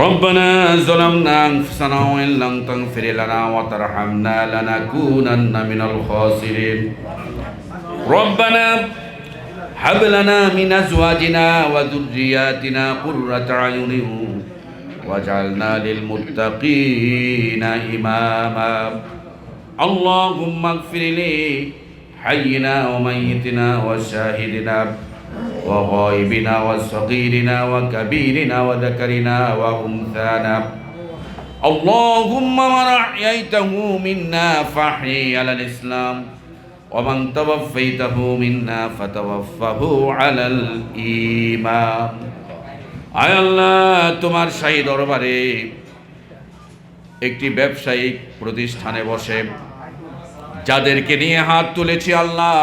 ربنا ظلمنا أنفسنا وإن لم تغفر لنا وترحمنا لنكونن من الخاسرين. ربنا هب لنا من أزواجنا وذرياتنا قرة أعين واجعلنا للمتقين إماما. اللهم اغفر لي حينا وميتنا وشاهدنا وغائبنا وصغيرنا وكبيرنا وذكرنا وأنثانا اللهم من أحييته منا فاحيي على الإسلام ومن توفيته منا فتوفه على الإيمان আয় আল্লাহ তোমার শাহী দরবারে একটি ব্যবসায়িক প্রতিষ্ঠানে বসে যাদেরকে নিয়ে হাত তুলেছি আল্লাহ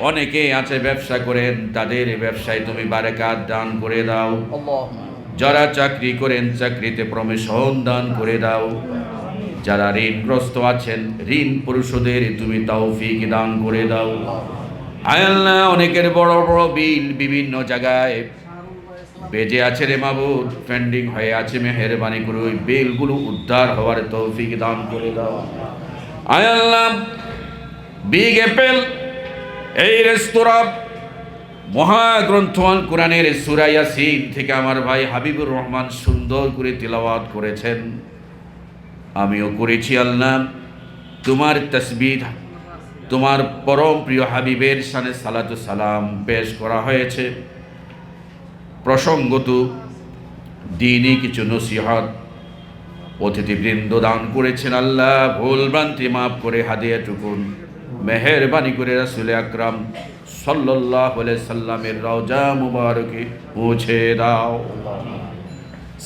অনেকে আছে ব্যবসা করেন তাদের ব্যবসায় তুমি বারেকাত দান করে দাও। যারা চাকরি করেন চাকরিতে প্রমেশন দান করে দাও। যারা ঋণগ্রস্ত আছেন ঋণ পরিশোধের তুমি তৌফিক দান করে দাও। আয় আল্লাহ অনেকের বড় বড় বিল বিভিন্ন জায়গায় বেজে আছে রে মাবুদ পেন্ডিং হয়ে আছে মেহেরবানি করে ওই বিলগুলো উদ্ধার হওয়ার তৌফিক দান করে দাও। আয় আল্লাহ বিগ অ্যাপেল এই রেস্তোরাঁ মহাগ্রন্থমান কোরআনের সুরাইয়াসিন থেকে আমার ভাই হাবিবুর রহমান সুন্দর করে তিলাওয়াত করেছেন। আমিও করেছি, আল্লাহ। তোমার তসবির তোমার পরম প্রিয় হাবিবের সানে সালাতু সালাম পেশ করা হয়েছে। প্রসঙ্গত দিনই কিছু নসিহত অতিথিবৃন্দ দান করেছেন, আল্লাহ। ভুল ভ্রান্তি মাফ করে হাদিয়া টুকুন মেহেরবানি করে রাসুল আকরাম সাল্লাহ সাল্লামের রওজা মুবারকে পৌঁছে দাও।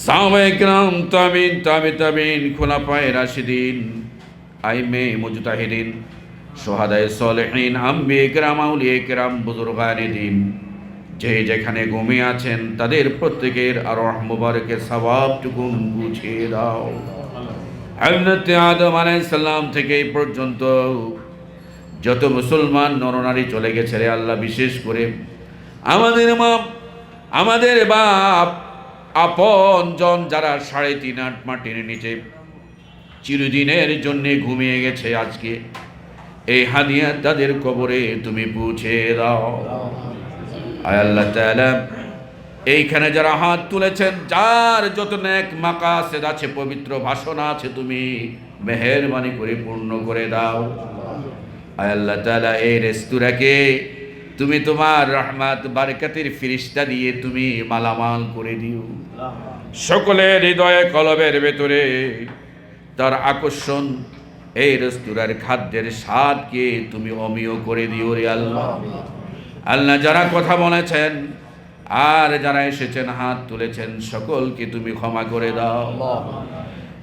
সাহাবাইকরাম তাবিন তাবি তাবিন খোলাফায়ে রাশিদিন, আইমে মুজতাহিদিন সোহাদায় সলেহীন, আম্বি একরাম আউলি একরাম, বুজুর্গানি দিন। যে যেখানে ঘুমিয়ে আছেন, তাদের প্রত্যেকের আর মুবারকের সবাবটুকুন বুঝিয়ে দাও। হজরত আদম আলাইসাল্লাম থেকে পর্যন্ত যত মুসলমান নরনারী চলে গেছে রে আল্লাহ, বিশেষ করে আমাদের মা, আমাদের বাপ, আপন জন যারা সাড়ে তিন আট মাটির নিচে চিরদিনের জন্যে ঘুমিয়ে গেছে আজকে। এই হাদিয়া তাদের কবরে তুমি বুঝে দাও। আয় আল্লাহ এইখানে যারা হাত তুলেছেন, যার যত নেক মাকাসেদ আছে, পবিত্র ভাষণ আছে, তুমি মেহেরবানি করে পূর্ণ করে দাও। আল্লাহ তাআলা, এই রেস্তোরাঁকে তুমি তোমার রহমাত, বারকাতের ফিরিস্তা দিয়ে তুমি মালামাল করে দিও। সকলের হৃদয়ে কলবের ভেতরে তার আকর্ষণ, এই রেস্তোরাঁর খাদ্যের স্বাদকে তুমি অমিয় করে দিও রে আল্লাহ। আল্লাহ যারা কথা বলেছেন আর যারা এসেছেন, হাত তুলেছেন, সকলকে তুমি ক্ষমা করে দাও।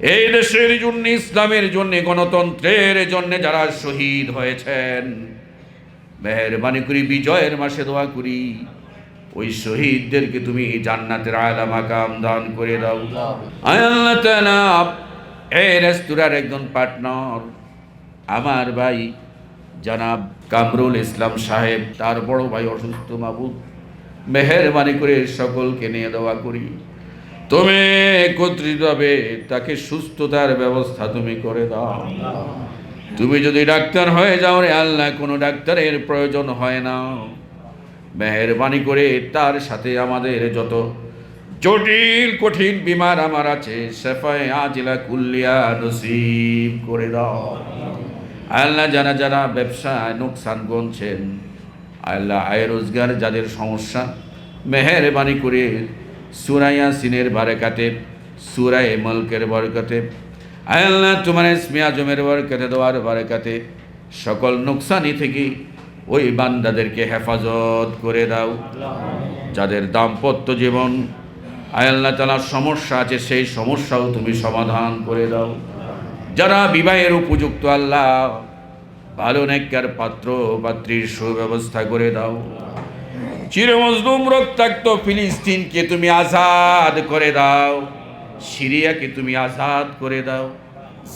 এই দেশের জন্য, ইসলামের জন্য, গণতন্ত্রের জন্য যারা শহীদ হয়েছেন, মেহরবানি করি, বিজয়ের মাসে দোয়া করি, ওই শহীদদেরকে তুমি জান্নাতের আলা মাকাম দান করে দাও। এই রেস্তোরাঁর একজন পার্টনার, আমার ভাই জনাব কামরুল ইসলাম সাহেব, তার বড় ভাই অসুস্থ মাবুদ, মেহরবানি করে সকলকে নিয়ে দেওয়া করি। তুমি একত্রিতভাবে তাকে সুস্থতার ব্যবস্থা তুমি করে দাও। তুমি যদি ডাক্তার হয়ে যাও রে আল্লাহ, কোনো ডাক্তারের প্রয়োজন হয় না। মেহরবানি করে তার সাথে আমাদের যত জটিল, কঠিন বিমার আমার আছে সেফায় আজিলা কুল্লিয়া নসিব করে দাও। আল্লাহ যারা যারা ব্যবসায় নোকসান গুনছেন, আল্লাহ আয় রোজগার যাদের সমস্যা, মেহেরবানি করে সুরাইয়া সিনের বারেকাতে, সুরায় মলকের বরকতে আল্লাহ তোমার ইসমে আজমের বরকতে দেওয়ার বারেকাতে, সকল নোকসানি থেকে ওই বান্দাদেরকে হেফাজত করে দাও, যাদের দাম্পত্য জীবন আল্লাহ তালার সমস্যা আছে, সেই সমস্যাও তুমি সমাধান করে দাও। যারা বিবাহের উপযুক্ত আল্লাহ, ভালো নেককার পাত্র, পাত্রীর সুব্যবস্থা করে দাও। চিরমজলুম রক্তাক্ত ফিলিস্তিনকে তুমি আজাদ করে দাও, সিরিয়াকে তুমি আজাদ করে দাও,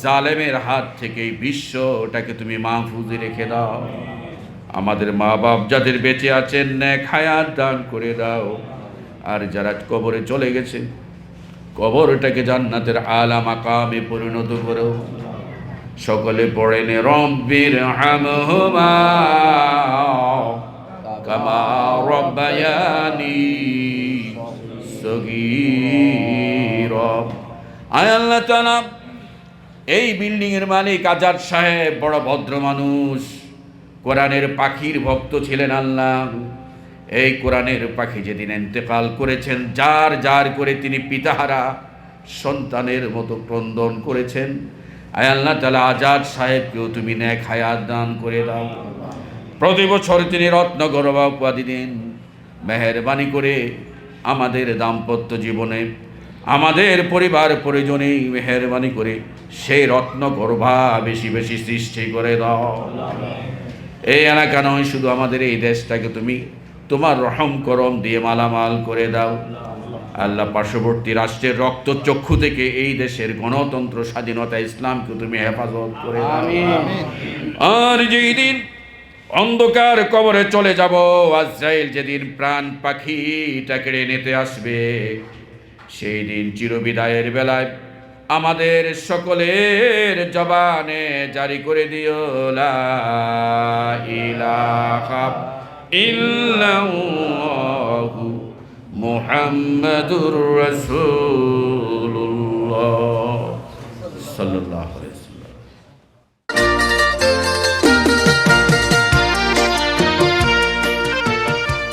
জালেমের হাত থেকে এই বিশ্বটাকে তুমি মাহফুজে রেখে দাও। আমাদের মা বাপ যাদের বেঁচে আছেন, ন্যাক হায়াত দান করে দাও। আর যারা কবরে চলে গেছে, কবরটাকে জান্নাতের আলা মাকামে পরিণত করো। সকলে পড়েন রব্বির হামহুমা। কামা রব্বায়ানি সগীর। আয় আল্লাহ তাআলা, এই বিল্ডিং এর মালিক আজাদ সাহেব, বড় ভদ্র মানুষ। কোরআনের পাখির ভক্ত ছিলেন আল্লাহ। এই কোরআনের পাখি যেদিন এন্তেকাল করেছেন, যার যার করে তিনি পিতাহারা, সন্তানের মতো ক্রন্দন করেছেন। আয় আল্লাহ তালা আজাদ সাহেবকেও তুমি ন্যাক হায়াত দান করে দাও। প্রতি বছর তিনি রত্ন গৌরবা উপাধি দিন। মেহরবানি করে আমাদের দাম্পত্য জীবনে আমাদের পরিবার পরিজনে মেহরবানি করে সেই রত্ন গর্ভা বেশি বেশি সৃষ্টি করে দাও। এই এলাকা নয় শুধু আমাদের এই দেশটাকে তুমি তোমার রহম করম দিয়ে মালামাল করে দাও। আল্লাহ পার্শ্ববর্তী রাষ্ট্রের রক্ত চক্ষু থেকে এই দেশের গণতন্ত্র স্বাধীনতা ইসলামকে তুমি হেফাজত করে দাও। আর যেই দিন অন্ধকার কবরে চলে যাব, আজরাইল যেদিন প্রাণ পাখিটা কেড়ে নিতে আসবে, সেই দিন চিরবিদায়ের বেলায় আমাদের সকলের জবানে জারি করে দিও, লা ইলাহা ইল্লাল্লাহু মুহাম্মাদুর সাল্লাল্লাহু আলাইহি